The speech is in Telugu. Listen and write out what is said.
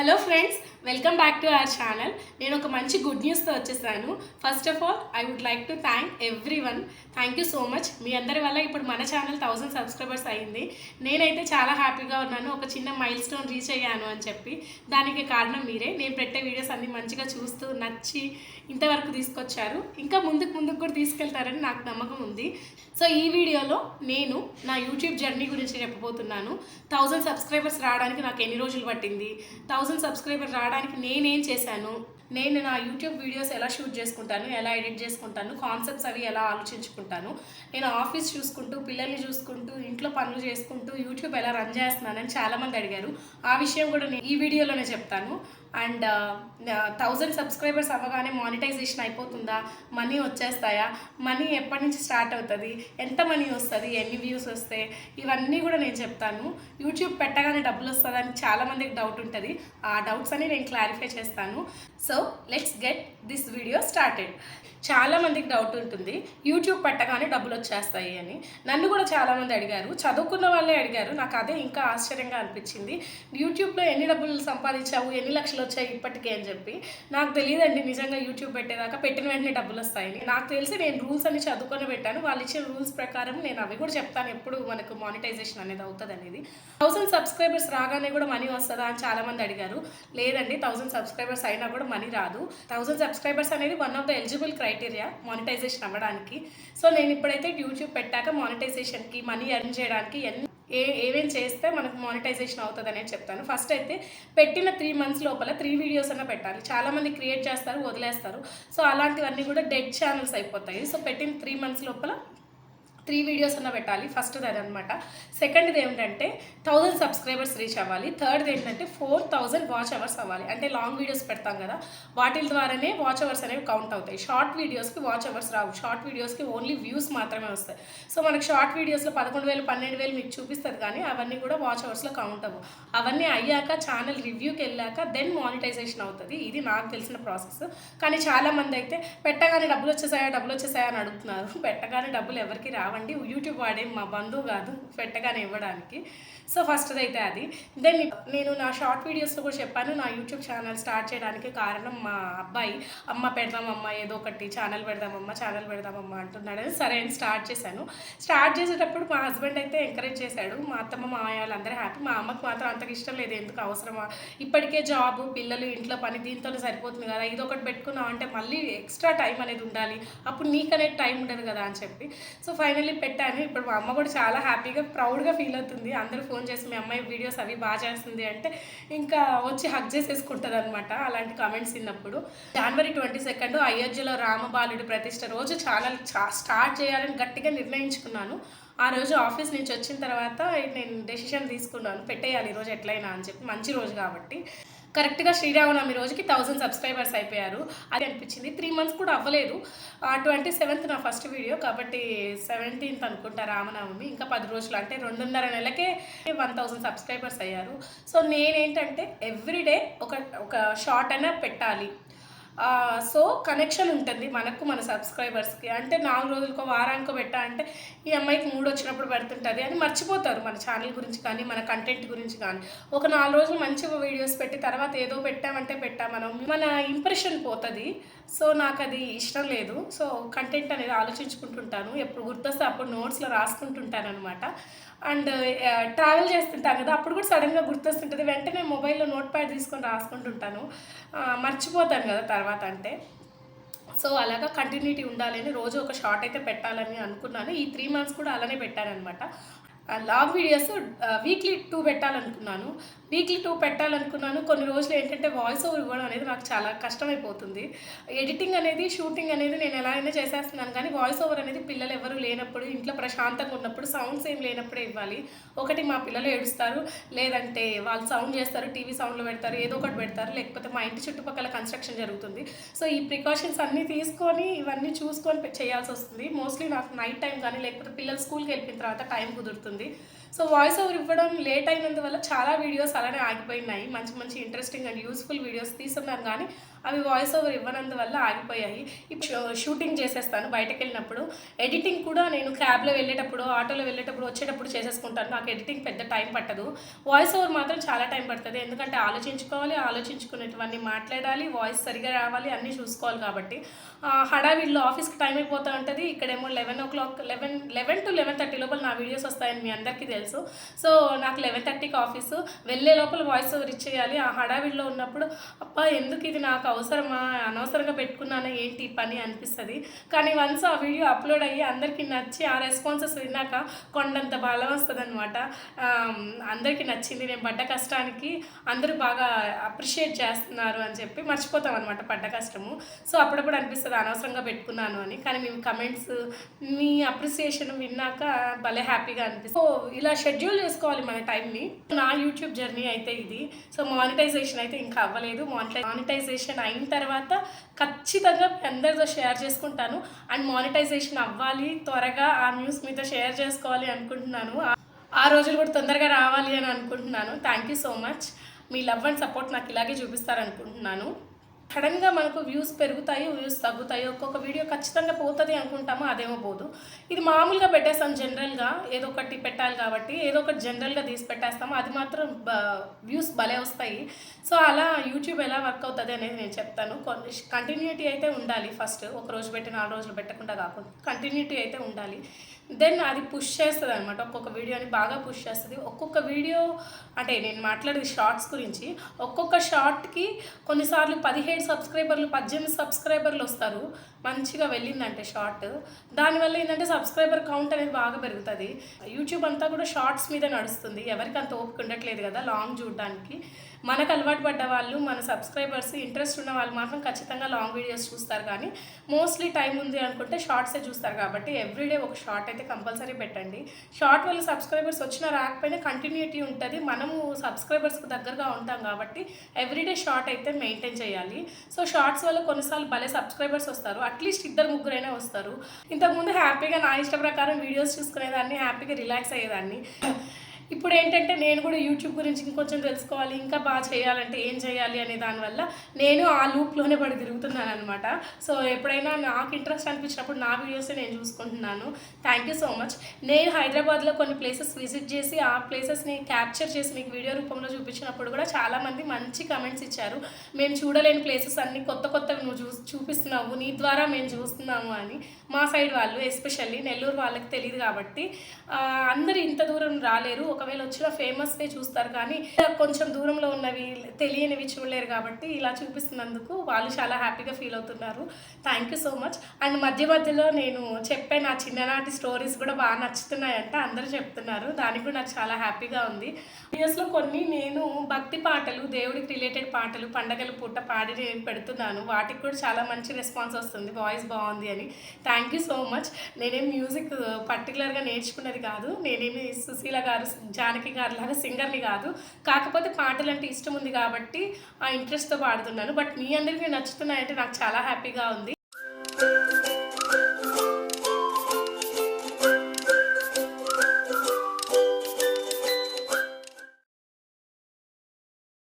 Hello friends, welcome back to our channel. నేను ఒక మంచి గుడ్ న్యూస్తో వచ్చేసాను. First of all I would like to thank everyone thank you so much మీ అందరి వల్ల ఇప్పుడు మన ఛానల్ థౌసండ్ సబ్స్క్రైబర్స్ అయింది. నేనైతే చాలా హ్యాపీగా ఉన్నాను. ఒక చిన్న మైల్ స్టోన్ రీచ్ అయ్యాను అని చెప్పి. దానికి కారణం మీరే. నేను పెట్టే వీడియోస్ అన్ని మంచిగా చూస్తూ నచ్చి ఇంతవరకు తీసుకొచ్చారు. ఇంకా ముందుకు ముందుకు కూడా తీసుకెళ్తారని నాకు నమ్మకం ఉంది. సో ఈ వీడియోలో నేను నా యూట్యూబ్ జర్నీ గురించి చెప్పబోతున్నాను. థౌజండ్ సబ్స్క్రైబర్స్ రావడానికి నాకు ఎన్ని రోజులు పట్టింది? థౌజండ్ సబ్స్క్రైబర్ రావడానికి నేనేం చేశాను? నేను నా యూట్యూబ్ వీడియోస్ ఎలా షూట్ చేసుకుంటాను ఎలా ఎడిట్ చేసుకుంటాను కాన్సెప్ట్స్ అవి ఎలా ఆలోచించుకుంటాను నేను ఆఫీస్ చూసుకుంటూ పిల్లల్ని చూసుకుంటూ ఇంట్లో పనులు చేసుకుంటూ యూట్యూబ్ ఎలా రన్ చేస్తున్నానని చాలామంది అడిగారు. ఆ విషయం కూడా నేను ఈ వీడియోలోనే చెప్తాను. అండ్ థౌజండ్ సబ్స్క్రైబర్స్ అవ్వగానే మానిటైజేషన్ అయిపోతుందా? మనీ వచ్చేస్తాయా? మనీ ఎప్పటి నుంచి స్టార్ట్ అవుతుంది? ఎంత మనీ వస్తుంది? ఎన్ని వ్యూస్ వస్తాయి? ఇవన్నీ కూడా నేను చెప్తాను. యూట్యూబ్ పెట్టగానే డబ్బులు వస్తుందని చాలామందికి డౌట్ ఉంటుంది. ఆ డౌట్స్ అని నేను క్లారిఫై చేస్తాను. So let's get this video started చాలా మందికి డౌట్ ఉంటుంది. యూట్యూబ్ పెట్టగానే డబ్బులు వచ్చేస్తాయి అని. నన్ను కూడా చాలామంది అడిగారు. చదువుకున్న వాళ్ళే అడిగారు. నాకు అదే ఇంకా ఆశ్చర్యంగా అనిపించింది. యూట్యూబ్లో ఎన్ని డబ్బులు సంపాదించావు? ఎన్ని లక్షలు వచ్చాయి ఇప్పటికే అని చెప్పి. నాకు తెలియదండి నిజంగా యూట్యూబ్ పెట్టేదాకా పెట్టిన వెంటనే డబ్బులు వస్తాయని. నాకు తెలిసి నేను రూల్స్ అన్ని చదువుకొని పెట్టాను. వాళ్ళు ఇచ్చిన రూల్స్ ప్రకారం నేను అవి కూడా చెప్తాను. ఎప్పుడు మనకు మానిటైజేషన్ అనేది అవుతుంది అనేది. థౌసండ్ సబ్స్క్రైబర్స్ రాగానే కూడా మనీ వస్తుందా అని చాలామంది అడిగారు. లేదండి థౌసండ్ సబ్స్క్రైబర్స్ అయినా కూడా మనీ రాదు. థౌసండ్ సబ్స్క్రైబర్స్ అనేది one of the eligible criteria monetization అవ్వడానికి. సో నేను ఇప్పుడైతే యూట్యూబ్ పెట్టాక మానిటైజేషన్కి మనీ ఎర్న్ చేయడానికి ఎన్ని ఏ ఏమేం చేస్తే మనకు మానిటైజేషన్ అవుతుంది అనేది చెప్తాను. ఫస్ట్ అయితే పెట్టిన త్రీ మంత్స్ లోపల త్రీ వీడియోస్ అన్న పెట్టాలి. చాలామంది క్రియేట్ చేస్తారు వదిలేస్తారు. సో అలాంటివన్నీ కూడా డెడ్ ఛానల్స్ అయిపోతాయి. సో పెట్టిన త్రీ మంత్స్ లోపల త్రీ వీడియోస్ అన్న పెట్టాలి. ఫస్ట్ అది అనమాట సెకండ్ది ఏమిటంటే థౌజండ్ సబ్స్క్రైబర్స్ రీచ్ అవ్వాలి. థర్డ్ది ఏంటంటే ఫోర్ థౌజండ్ వాచ్ అవర్స్ అవ్వాలి. అంటే లాంగ్ వీడియోస్ పెడతాం కదా వాటి ద్వారానే వాచ్ అవర్స్ అనేవి కౌంట్ అవుతాయి. షార్ట్ వీడియోస్కి వాచ్ అవర్స్ రావు. షార్ట్ వీడియోస్కి ఓన్లీ వ్యూస్ మాత్రమే వస్తాయి. సో మనకు షార్ట్ వీడియోస్లో పదకొండు వేలు పన్నెండు వేలు మీకు చూపిస్తుంది కానీ అవన్నీ కూడా వాచ్ అవర్స్లో కౌంట్ అవ్వు. అవన్నీ అయ్యాక ఛానల్ రివ్యూకి వెళ్ళాక దెన్ మానిటైజేషన్ అవుతుంది. ఇది నాకు తెలిసిన ప్రాసెస్ కానీ చాలామంది అయితే పెట్టగానే డబ్బులు వచ్చేసాయా? డబ్బులు వచ్చేసాయా? అని అడుగుతున్నారు. పెట్టగానే డబ్బులు ఎవరికి రావండి. యూట్యూబ్ వాడే మా బంధువు కాదు పెట్టగానే ఇవ్వడానికి. సో ఫస్ట్ అయితే అది. దెన్ నేను నా షార్ట్ వీడియోస్లో కూడా చెప్పాను. నా యూట్యూబ్ ఛానల్ స్టార్ట్ చేయడానికి కారణం మా అబ్బాయి. అమ్మ పెడదామమ్మా ఏదో ఒకటి ఛానల్ పెడదామమ్మా ఛానల్ పెడదామమ్మా అంటున్నాడని సరే అని స్టార్ట్ చేశాను. స్టార్ట్ చేసేటప్పుడు మా హస్బెండ్ అయితే ఎంకరేజ్ చేశాడు. మా అత్తమ్మ మా మాయ వాళ్ళందరూ హ్యాపీ మా అమ్మకి మాత్రం అంతకు ఇష్టం లేదు. ఎందుకు అవసరమా? ఇప్పటికే జాబ్ పిల్లలు ఇంట్లో పని దీంతో సరిపోతుంది కదా. ఇది ఒకటి పెట్టుకున్నావు అంటే మళ్ళీ ఎక్స్ట్రా టైం అనేది ఉండాలి. అప్పుడు నీకనే అనేది టైం ఉండదు కదా అని చెప్పి. సో ఫైనల్లీ పెట్టాను. ఇప్పుడు మా అమ్మ కూడా చాలా హ్యాపీగా ప్రౌడ్గా ఫీల్ అవుతుంది. అందరూ ఫోన్ చేసి మీ అమ్మాయి వీడియోస్ అవి బాగా చేస్తుంది అంటే ఇంకా వచ్చి హక్ చేసేసుకుంటుంది అనమాట అలాంటి కామెంట్స్ తిన్నప్పుడు జనవరి ట్వంటీ సెకండ్ అయోధ్యలో రామబాలుడి ప్రతిష్ట రోజు ఛానల్ స్టార్ట్ చేయాలని గట్టిగా నిర్ణయించుకున్నాను. ఆ రోజు ఆఫీస్ నుంచి వచ్చిన తర్వాత నేను డెసిషన్ తీసుకున్నాను. పెట్టేయాలి ఈరోజు ఎట్లయినా అని చెప్పి. మంచి రోజు కాబట్టి. కరెక్ట్గా శ్రీరామనవమి రోజుకి థౌజండ్ సబ్స్క్రైబర్స్ అయిపోయారు. అది అనిపించింది. త్రీ మంత్స్ కూడా అవ్వలేదు. ట్వంటీ సెవెంత్ నా ఫస్ట్ వీడియో కాబట్టి సెవెంటీన్త్ అనుకుంటా రామనవమి. ఇంకా పది రోజులు అంటే రెండున్నర నెలకే వన్ థౌజండ్ సబ్స్క్రైబర్స్ అయ్యారు. సో నేనేంటంటే ఎవ్రీడే ఒక ఒక షార్ట్ అయినా పెట్టాలి. సో కనెక్షన్ ఉంటుంది మనకు మన సబ్స్క్రైబర్స్కి అంటే నాలుగు రోజులకో వారానికో పెట్టా అంటే ఈ అమ్మాయికి మూడు వచ్చినప్పుడు పెడుతుంటుంది అని మర్చిపోతారు మన ఛానల్ గురించి కానీ మన కంటెంట్ గురించి కానీ. ఒక నాలుగు రోజులు మంచిగా వీడియోస్ పెట్టి తర్వాత ఏదో పెట్టామంటే పెట్టా మనం. మన ఇంప్రెషన్ పోతుంది. సో నాకు అది ఇష్టం లేదు. సో కంటెంట్ అనేది ఆలోచించుకుంటుంటాను. ఎప్పుడు గుర్తొస్తే అప్పుడు నోట్స్లో రాసుకుంటుంటాను అనమాట అండ్ ట్రావెల్ చేస్తుంటాను కదా అప్పుడు కూడా సడన్గా గుర్తొస్తుంటుంది. వెంటనే మొబైల్లో నోట్ ప్యాడ్ తీసుకొని రాసుకుంటుంటాను. మర్చిపోతాను కదా తర్వాత అంటే. సో అలాగా కంటిన్యూటీ ఉండాలని రోజు ఒక షార్ట్ అయితే పెట్టాలని అనుకున్నాను. ఈ త్రీ మంత్స్ కూడా అలానే పెట్టానమాట లాంగ్ వీడియోస్ వీక్లీ టూ పెట్టాలనుకున్నాను. వీక్లీ టూ పెట్టాలనుకున్నాను. కొన్ని రోజులు ఏంటంటే వాయిస్ ఓవర్ ఇవ్వడం అనేది నాకు చాలా కష్టమైపోతుంది. ఎడిటింగ్ అనేది షూటింగ్ అనేది నేను ఎలా అయినా చేసేస్తున్నాను. కానీ వాయిస్ ఓవర్ అనేది పిల్లలు ఎవరు లేనప్పుడు ఇంట్లో ప్రశాంతంగా ఉన్నప్పుడు సౌండ్స్ ఏం లేనప్పుడే ఇవ్వాలి. ఒకటి మా పిల్లలు ఏడుస్తారు. లేదంటే వాళ్ళు సౌండ్ చేస్తారు టీవీ సౌండ్లో పెడతారు ఏదో ఒకటి పెడతారు. లేకపోతే మా ఇంటి చుట్టుపక్కల కన్స్ట్రక్షన్ జరుగుతుంది. సో ఈ ప్రికాషన్స్ అన్నీ తీసుకొని ఇవన్నీ చూసుకొని చేయాల్సి వస్తుంది. మోస్ట్లీ నాకు నైట్ టైం కానీ లేకపోతే పిల్లలు స్కూల్కి వెళ్ళిన తర్వాత టైం కుదురుతుంది. సో వాయిస్ ఓవర్ ఇవ్వడం లేట్ అయినందువల్ల చాలా వీడియోస్ అలానే ఆగిపోయినాయి. మంచి మంచి ఇంట్రెస్టింగ్ అండ్ యూస్ఫుల్ వీడియోస్ తీసున్నాను కానీ అవి వాయిస్ ఓవర్ ఇవ్వనందువల్ల ఆగిపోయాయి. ఇప్పుడు షూ- షూటింగ్ చేసేస్తాను బయటకు వెళ్ళినప్పుడు ఎడిటింగ్ కూడా నేను క్యాబ్లో వెళ్ళేటప్పుడు ఆటోలో వెళ్ళేటప్పుడు వచ్చేటప్పుడు చేసేసుకుంటాను. నాకు ఎడిటింగ్ పెద్ద టైం పట్టదు. వాయిస్ ఓవర్ మాత్రం చాలా టైం పడుతుంది. ఎందుకంటే ఆలోచించుకోవాలి ఆలోచించుకునేటివన్నీ మాట్లాడాలి వాయిస్ సరిగా రావాలి అన్నీ చూసుకోవాలి కాబట్టి. హడావిడిలో ఆఫీస్కి టైం అయిపోతూ ఉంటుంది. ఇక్కడేమో eleven o'clock eleven eleven to eleven thirty లోపల నా వీడియోస్ వస్తాయని మీ అందరికీ తెలుసు. సో నాకు లెవెన్ థర్టీకి ఆఫీసు వెళ్ళే లోపల వాయిస్ ఓవర్ ఇచ్చేయాలి. ఆ హడావిడిలో ఉన్నప్పుడు అప్ప ఎందుకు ఇది నాకు అవసరమా? అనవసరంగా పెట్టుకున్నానా? ఏంటి పని అనిపిస్తుంది. కానీ వన్స్ ఆ వీడియో అప్లోడ్ అయ్యి అందరికీ నచ్చి ఆ రెస్పాన్సెస్ విన్నాక కొండంత బలం వస్తుంది అనమాట అందరికీ నచ్చింది. నేను పడ్డ కష్టానికి అందరూ బాగా అప్రిషియేట్ చేస్తున్నారు అని చెప్పి మర్చిపోతాం అనమాట పడ్డ కష్టము. సో అప్పుడప్పుడు అనిపిస్తుంది అనవసరంగా పెట్టుకున్నాను అని. కానీ మీ కమెంట్స్ మీ అప్రిసియేషన్ విన్నాక భలే హ్యాపీగా అనిపిస్తుంది. సో ఇలా షెడ్యూల్ చేసుకోవాలి మన టైంని నా. యూట్యూబ్ జర్నీ అయితే ఇది. సో మానిటైజేషన్ అయితే ఇంకా అవ్వలేదు. మానిటై మానిటైజేషన్ అయిన తర్వాత ఖచ్చితంగా మీ అందరితో షేర్ చేసుకుంటాను. అండ్ మానిటైజేషన్ అవ్వాలి త్వరగా ఆ న్యూస్ మీతో షేర్ చేసుకోవాలి అనుకుంటున్నాను. ఆ- ఆ రోజులు కూడా తొందరగా రావాలి అని అనుకుంటున్నాను. థ్యాంక్ యూ సో మచ్ మీ లవ్ అండ్ సపోర్ట్ నాకు ఇలాగే చూపిస్తారనుకుంటున్నాను. సడన్గా మనకు వ్యూస్ పెరుగుతాయి వ్యూస్ తగ్గుతాయి ఒక్కొక్క వీడియో ఖచ్చితంగా పోతుంది అనుకుంటాము అదేమో పోదు. ఇది మామూలుగా పెట్టేస్తాం జనరల్గా. ఏదో ఒకటి పెట్టాలి కాబట్టి ఏదో ఒకటి జనరల్గా తీసి పెట్టేస్తాము. అది మాత్రం వ్యూస్ భలే వస్తాయి. సో అలా యూట్యూబ్ ఎలా వర్క్ అవుతుంది అనేది నేను చెప్తాను. కొన్ని కంటిన్యూటీ అయితే ఉండాలి ఫస్ట్. ఒక రోజు పెట్టి నాలుగు రోజులు పెట్టకుండా కాకుండా కంటిన్యూటీ అయితే ఉండాలి. దెన్ అది పుష్ చేస్తుంది అనమాట ఒక్కొక్క వీడియోని బాగా పుష్ చేస్తుంది. ఒక్కొక్క వీడియో అంటే నేను మాట్లాడేది షార్ట్స్ గురించి ఒక్కొక్క షార్ట్కి కొన్నిసార్లు పదిహేడు సబ్స్క్రైబర్లు పద్దెనిమిది సబ్స్క్రైబర్లు వస్తారు. మంచిగా వెళ్ళిందంటే షార్ట్. దానివల్ల ఏంటంటే సబ్స్క్రైబర్ కౌంట్ అనేది బాగా పెరుగుతుంది. యూట్యూబ్ అంతా కూడా షార్ట్స్ మీద నడుస్తుంది. ఎవరికి అంత ఓపిక ఉండట్లేదు కదా లాంగ్ చూడడానికి. మనకు అలవాటు పడ్డ వాళ్ళు మన సబ్స్క్రైబర్స్ ఇంట్రెస్ట్ ఉన్న వాళ్ళు మాత్రం ఖచ్చితంగా లాంగ్ వీడియోస్ చూస్తారు కానీ మోస్ట్లీ టైం ఉంది అనుకుంటే షార్ట్సే చూస్తారు కాబట్టి ఎవ్రీడే ఒక షార్ట్ అయితే కంపల్సరీ పెట్టండి. షార్ట్ వల్ల సబ్స్క్రైబర్స్ వచ్చిన రాకపోయినా కంటిన్యూటీ ఉంటుంది. మనము సబ్స్క్రైబర్స్కి దగ్గరగా ఉంటాం కాబట్టి ఎవ్రీడే షార్ట్ అయితే మెయింటైన్ చేయాలి. సో షార్ట్స్ వల్ల కొన్నిసార్లు భలే సబ్స్క్రైబర్స్ వస్తారు. అట్లీస్ట్ ఇద్దరు ముగ్గురైనా వస్తారు. ఇంతకుముందు హ్యాపీగా నా ఇష్ట ప్రకారం వీడియోస్ చూసుకునేదాన్ని హ్యాపీగా రిలాక్స్ అయ్యేదాన్ని. ఇప్పుడు ఏంటంటే నేను కూడా యూట్యూబ్ గురించి ఇంకొంచెం తెలుసుకోవాలి ఇంకా బాగా చేయాలంటే ఏం చేయాలి అనే దానివల్ల నేను ఆ లూప్లోనే పడి తిరుగుతున్నాను అనమాట సో ఎప్పుడైనా నాకు ఇంట్రెస్ట్ అనిపించినప్పుడు నా వీడియోసే నేను చూసుకుంటున్నాను. థ్యాంక్ యూ సో మచ్ నేను హైదరాబాద్లో కొన్ని ప్లేసెస్ విజిట్ చేసి ఆ ప్లేసెస్ని క్యాప్చర్ చేసి మీకు వీడియో రూపంలో చూపించినప్పుడు కూడా చాలామంది మంచి కమెంట్స్ ఇచ్చారు. మేము చూడలేని ప్లేసెస్ అన్ని కొత్త కొత్తవి నువ్వు చూ చూపిస్తున్నావు నీ ద్వారా మేము చూస్తున్నాము అని. మా సైడ్ వాళ్ళు ఎస్పెషల్లీ నెల్లూరు వాళ్ళకి తెలియదు కాబట్టి అందరూ ఇంత దూరం రాలేరు. ఒకవేళ వచ్చిన ఫేమస్నే చూస్తారు కానీ కొంచెం దూరంలో ఉన్నవి తెలియనివి చూడలేరు కాబట్టి ఇలా చూపిస్తున్నందుకు వాళ్ళు చాలా హ్యాపీగా ఫీల్ అవుతున్నారు. Thank you so much and మధ్య మధ్యలో నేను చెప్పే నా చిన్ననాటి స్టోరీస్ కూడా బాగా నచ్చుతున్నాయంట అందరూ చెప్తున్నారు. దానికి కూడా నాకు చాలా హ్యాపీగా ఉంది. వీడియోస్లో కొన్ని నేను భక్తి పాటలు దేవుడికి రిలేటెడ్ పాటలు పండగల పూట పాడి నేను పెడుతున్నాను. వాటికి కూడా చాలా మంచి రెస్పాన్స్ వస్తుంది. వాయిస్ బాగుంది అని. థ్యాంక్ యూ సో మచ్ నేనేం మ్యూజిక్ పర్టికులర్గా నేర్చుకున్నది కాదు. నేనేమి సుశీల గారు జానకి గారు లాగా సింగర్ని కాదు. కాకపోతే పాటలు అంటే ఇష్టం ఉంది కాబట్టి ఆ ఇంట్రెస్ట్తో పాడుతున్నాను. బట్ మీ అందరికీ నచ్చుతున్నాయంటే నాకు చాలా హ్యాపీగా ఉంది.